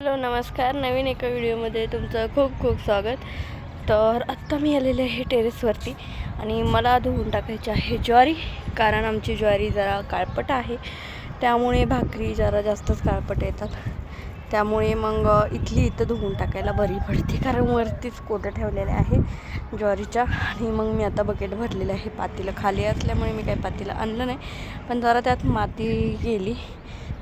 Hello नमस्कार. नवीन एका व्हिडिओमध्ये तुमचं खूप खूप स्वागत. तर आत्ता मी आलेले आहे टेरेसवरती आणि मला धुवून टाकायची आहे ज्वारी कारण आमची ज्वारी जरा काळपट आहे. त्यामुळे भाकरी जरा जास्तच काळपट येतात. त्यामुळे मग इथली इथं धुवून टाकायला बरी पडते कारण वरतीच कोटं ठेवलेले आहे ज्वारीच्या. आणि मग मी आता बकेट भरलेलं आहे पातीला. खाली असल्यामुळे मी काही पातीला आणलं नाही पण जरा त्यात माती गेली.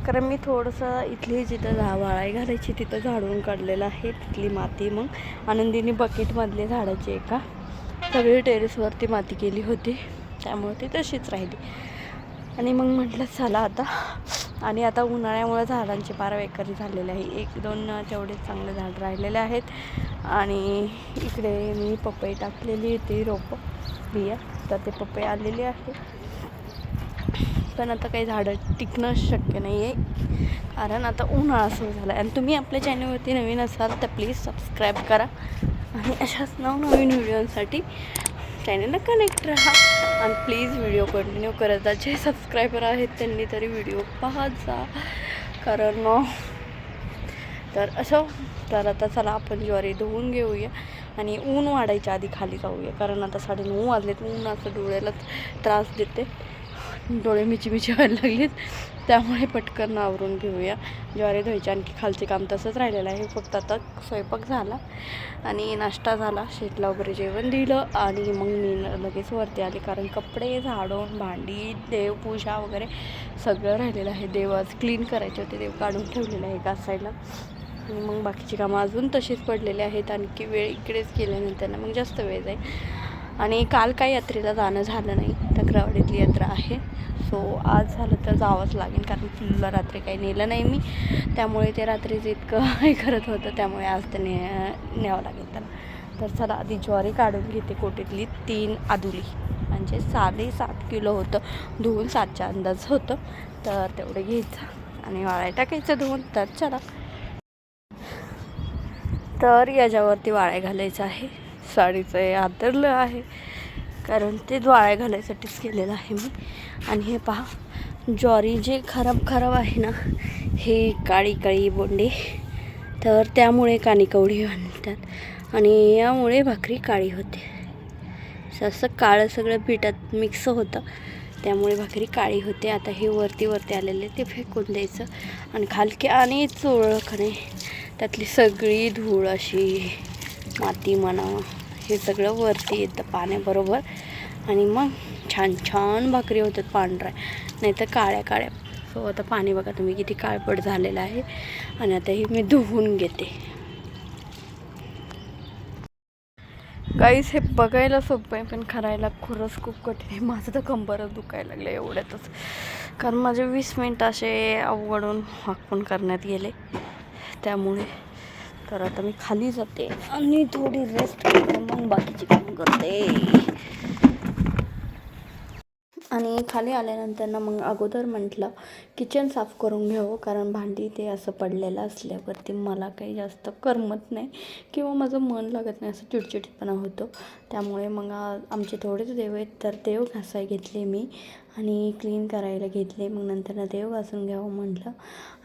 कारण मी थोडंसं इथली जिथं झा वाळाई घालायची तिथं झाडून काढलेलं आहे तिथली माती मग. आनंदीने बकेटमधले झाडाची एका सगळी टेरेसवरती माती केली होती. त्यामुळे ती तशीच राहिली. आणि मग म्हटलं चला आता. आणि आता उन्हाळ्यामुळे झाडांचे पार वेकरी झालेले आहे. एक दोन तेवढे चांगले झाड राहिलेले आहेत. आणि इकडे मी पपई टाकलेली होती रोपं बिया तर ते पपई आलेली आहे. पण आता काही झाडं टिकणं शक्य नाही आहे कारण आता उन्हाळा सुरू झाला आहे. आणि तुम्ही आपल्या चॅनलवरती नवीन असाल तर प्लीज सबस्क्राईब करा. आणि अशाच नवनवीन व्हिडिओसाठी चॅनलला कनेक्ट राहा. आणि प्लीज व्हिडिओ कंटिन्यू करत जा. जे सबस्क्रायबर आहेत त्यांनी तरी व्हिडिओ पाहत जा. कारण तर असं तर आता चला आपण ज्वारी धुवून घेऊया. आणि ऊन वाढायच्या आधी खाली जाऊया. कारण आता साडे नऊ वाजलेत. ऊन असं डोळ्यालाच त्रास देते. डोळे मिची व्हायला लागलीत. त्यामुळे पटकन आवरून घेऊया. ज्वारी धुवायची आणखी खालचे काम तसंच राहिलेलं आहे. फक्त आता स्वयंपाक झाला आणि नाश्ता झाला. शेतला वगैरे जेवण दिलं आणि मग मी लगेच वरती आले. कारण कपडे झाडून भांडी देवपूजा वगैरे सगळं राहिलेलं आहे. देव आज क्लीन करायचे होते. देव काढून ठेवलेलं आहे घासायला आणि मग बाकीची कामं अजून तशीच पडलेली आहेत. आणखी वेळ इकडेच केल्यानंतर मग जास्त वेळ जाईल. आणि काल काही यात्रेला जाणं झालं नाही. टकरावाडीतली यात्रा आहे. सो आज झालं तर जावंच लागेल कारण पिल्लूला रात्री काही नेलं नाही मी. त्यामुळे ते रात्रीचं इतकं हे करत होतं त्यामुळे आज ते ने न्यावं लागेल त्याला. तर चला आधी ज्वारी काढून घेते कोटीतली तीन आदुली म्हणजे साडेसात किलो होतं. धुवून सातच्या अंदाज होतं. तर तेवढं घ्यायचं आणि वाळाय टाकायचं धुवून. तर चला. तर याच्यावरती वाळ्या घालायचं आहे. साडीचं हे आतरलं आहे. कारण ते द्वाळ्या घालायसाठीच केलेलं आहे मी. आणि हे पहा ज्वारी जे खराब खराब आहे ना हे काळी काळी बोंडे. तर त्यामुळे कानिकवडी म्हणतात आणि यामुळे भाकरी काळी होते. असं काळं सगळं पिठात मिक्स होतं. त्यामुळे भाकरी काळी होते. आता हे वरती वरती आलेले ते फेकून द्यायचं. आणि खालकी आणि चोळखणे. त्यातली सगळी धूळ अशी माती म्हणा हे सगळं वरती येतं पाण्याबरोबर. आणि मग छान छान भाकरी होतात पांढऱ्या नाही तर काळ्या काळ्या. सो आता पाणी बघा तुम्ही किती काळपट झालेलं आहे. आणि आता हे मी धुवून घेते. काहीच हे बघायला सोपं आहे पण करायला खरंच खूप कठीण आहे. माझं तर कंबरच दुखायला लागलं एवढ्यातच. कारण माझे वीस मिनटं असे अवघडून वाकून करण्यात गेले. त्यामुळे तर आता मी खाली जाते आणि थोडी रेस्ट करते मग बाकीची काम करते. आणि खाली आल्यानंतर ना मग अगोदर म्हटलं किचन साफ करून घ्यावं कारण भांडी ते असं पडलेलं असल्यावरती मला काही जास्त करमत नाही किंवा माझं मन लागत नाही असं चिडचिडपणा होतो. त्यामुळे मग आमचे थोडेच देव आहेत तर देव घासाय घेतले मी. आणि क्लीन करायला घेतले. मग नंतर देव घासून घ्यावं म्हटलं.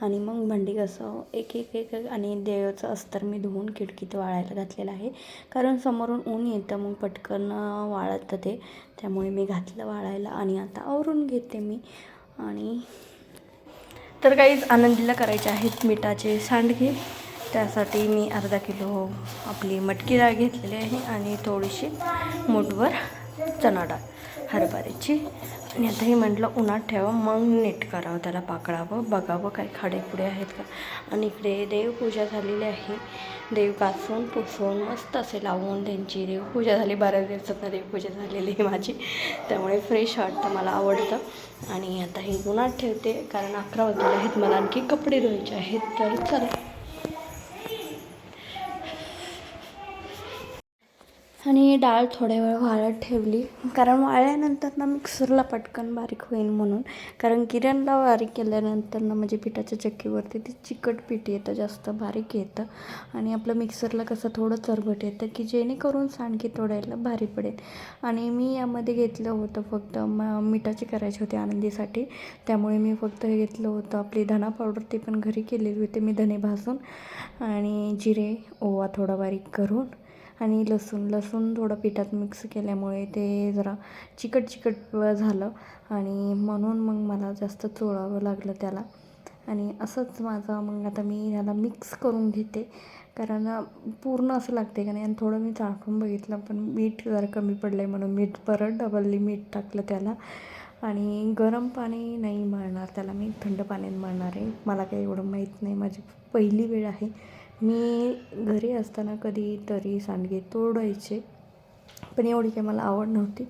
आणि मग भांडी कसं एक एक एक आणि देवाचं अस्तर मी धुवून खिडकीत वाळायला घातलेलं आहे. कारण समोरून ऊन येतं मग पटकन वाळतं ते. त्यामुळे मी घातलं वाळायला आणि आता आवरून घेते मी. आणि तर काहीच आनंदीला करायचे आहेत मिठाचे सांडगे. त्यासाठी मी अर्धा किलो आपली मटकी डाळ घेतलेली आहे आणि थोडीशी मोठवर चणा डाळ हरभऱ्याची. आणि आता हे म्हटलं उन्हात ठेवा मग नीट करावं त्याला पाकळावं बघावं काय खाडेपुडे आहेत का. आणि इकडे देवपूजा झालेली आहे. देव कासून पुसून मस्त असे लावून त्यांची देवपूजा झाली. बऱ्याच दिवसात देवपूजा झालेली आहे माझी. त्यामुळे फ्रेश वाटतं मला आवडतं. आणि आता हे उन्हात ठेवते कारण अकरा वाजलेले आहेत. मला आणखी कपडे धुवायचे आहेत. तर चला. आणि डाळ थोड्या वेळ वाळत ठेवली. कारण वाळल्यानंतर ना मिक्सरला पटकन बारीक होईल म्हणून. कारण किरणला बारीक केल्यानंतर ना म्हणजे पिठाच्या चक्कीवरती ती चिकट पीठ येतं जास्त बारीक येतं. आणि आपलं मिक्सरला कसं थोडं चरबट येतं की जेणेकरून सांडकी तोडायला भारी पडेल. आणि मी यामध्ये घेतलं होतं फक्त म मिठाची करायची होती आनंदीसाठी. त्यामुळे मी फक्त हे घेतलं होतं. आपली धना पावडर ते पण घरी केलेली होती मी धने भाजून. आणि जिरे ओवा थोडा बारीक करून. आणि लसूण लसूण थोडं पिठात मिक्स केल्यामुळे ते जरा चिकट चिकट झालं आणि म्हणून मग मला जास्त चोळावं लागलं त्याला. आणि असंच माझं मग आता मी ह्याला मिक्स करून घेते. कारण पूर्ण असं लागते का नाही आणि थोडं मी चाखून बघितलं पण मीठ जरा कमी पडलं आहे म्हणून. मीठ परत डबलली मीठ टाकलं त्याला. आणि गरम पाणी नाही मळणार त्याला मी थंड पाण्याने मळणार आहे. मला काही एवढं माहीत नाही. माझी पहिली वेळ आहे. मी घरी असताना कधीतरी सांडगे तोडायचे पण एवढी काही मला आवड नव्हती.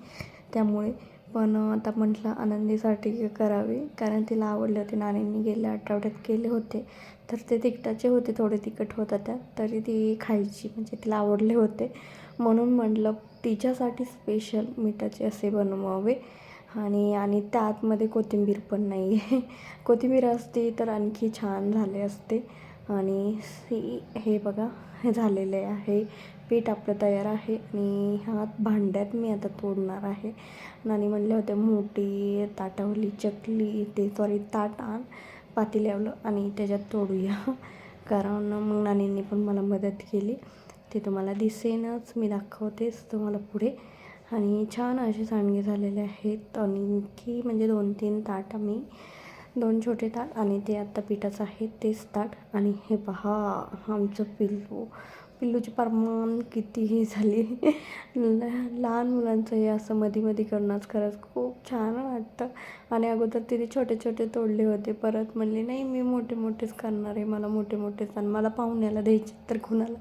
त्यामुळे पण आता म्हटलं आनंदीसाठी करावे कारण तिला आवडले होते. नानींनी गेल्या आठवड्यात केले होते. तर ते तिखटाचे होते थोडे तिखट होतं त्यात तरी ती खायची म्हणजे तिला आवडले होते. म्हणून म्हटलं तिच्यासाठी स्पेशल मिठाचे असे बनवावे. आणि आणि त्या आतमध्ये कोथिंबीर पण नाही आहे कोथिंबीर असती तर आणखी छान झाले असते. आणि सी हे बघा हे झालेले आहे. पीठ आपलं तयार आहे आणि ह्या भांड्यात मी आता तोडणार आहे. नानी म्हणले होते मोठी ताटावली चकली ते सॉरी ताट आण. पातील्यावलं आणि त्याच्यात तोडूया. कारण मग नानींनी पण मला मदत केली. ते तुम्हाला दिसेनच मी दाखवतेच तुम्हाला पुढे. आणि छान असे सांडगे झालेले आहेत. आणखी म्हणजे दोन तीन ताट आम्ही दोन छोटे ताट आणि ते आत्ता पिठाचं आहे तेच ताट. आणि हे पहा आमचं पिल्लू. पिल्लूची परमान कितीही झाली. ल लहान मुलांचं हे असं मध्ये मध्ये करणंच खरंच खूप छान वाटतं. आणि अगोदर तिने छोटे छोटे तोडले होते. परत म्हणले नाही मी मोठे मोठेच करणार आहे. मला मोठे मोठेच आणि मला पाहुण्याला द्यायचे तर कुणाला?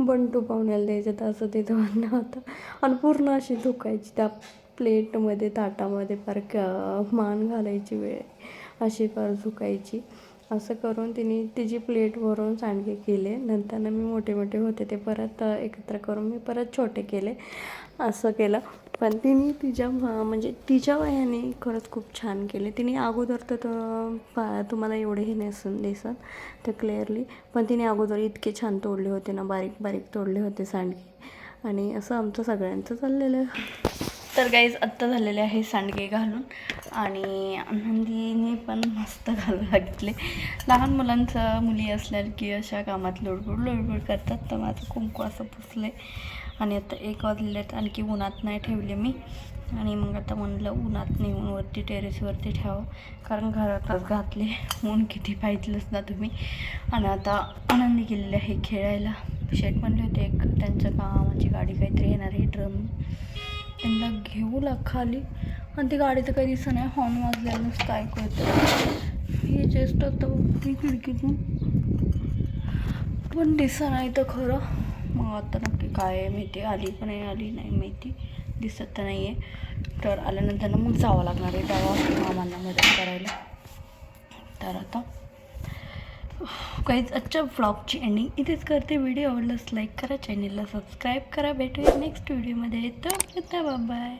बंटू पाहुण्याला द्यायचे तर असं तिथं म्हणणं होतं. आणि पूर्ण अशी धुकायची त्या प्लेटमध्ये ताटामध्ये फार क मान घालायची वेळ. अशी कर झुकायची असं करून तिने तिची प्लेट भरून सांडगे केले. नंतर मी मोठे मोठे होते ते परत एकत्र करून मी परत छोटे केले. असं केलं. पण तिने तिच्या म्हणजे तिच्या वयाने खरंच खूप छान केले. तिने अगोदर तर तुम्हाला एवढे हे नसून दिसत तर क्लिअरली पण तिने अगोदर इतके छान तोडले होते ना बारीक बारीक तोडले होते सांडगे. आणि असं आमचं सगळ्यांचं चाललेलं. तर गाईज आत्ता झालेले आहे सांडगे घालून. आणि आनंदीने पण मस्त घालू लागले लहान मुलांचं मुली असल्या की अशा कामात लुडबुड लुडबुड करतात. तर माझं कुंकू असं पुसले आणि आता एक वाजलेत आणखी उन्हात नाही ठेवले मी. आणि मग आता म्हणलं उन्हात नेऊन वरती टेरेसवरती ठेवावं. कारण घरातच घातले. ऊन किती पाहिजेलच ना तुम्ही. आणि आता आनंदी गेलेले आहे खेळायला. शेट म्हणले होते एक त्यांच्या कामाची गाडी काहीतरी येणार आहे ड्रम. त्यांना घेऊ लाग खाली. आणि ती गाडी तर काही दिसत नाही. हॉर्न वाजलेलं नुसतं ऐकू येतं. हे जेस्ट होतं ती खिडकीतून. पण दिसत नाही तर खरं. मग आता नक्की काय आहे माहिती आली पण नाही आली नाही माहिती. दिसत तर नाही आहे तर आल्यानंतर मग जावं लागणार आहे. दवा मामांना मदत करायला. तर आता काहीच आजच्या व्लॉगची एंडिंग इथेच करते व्हिडिओ आवडलास लाईक करा चॅनेलला सबस्क्राईब करा. भेटूया नेक्स्ट व्हिडिओमध्ये तर बाय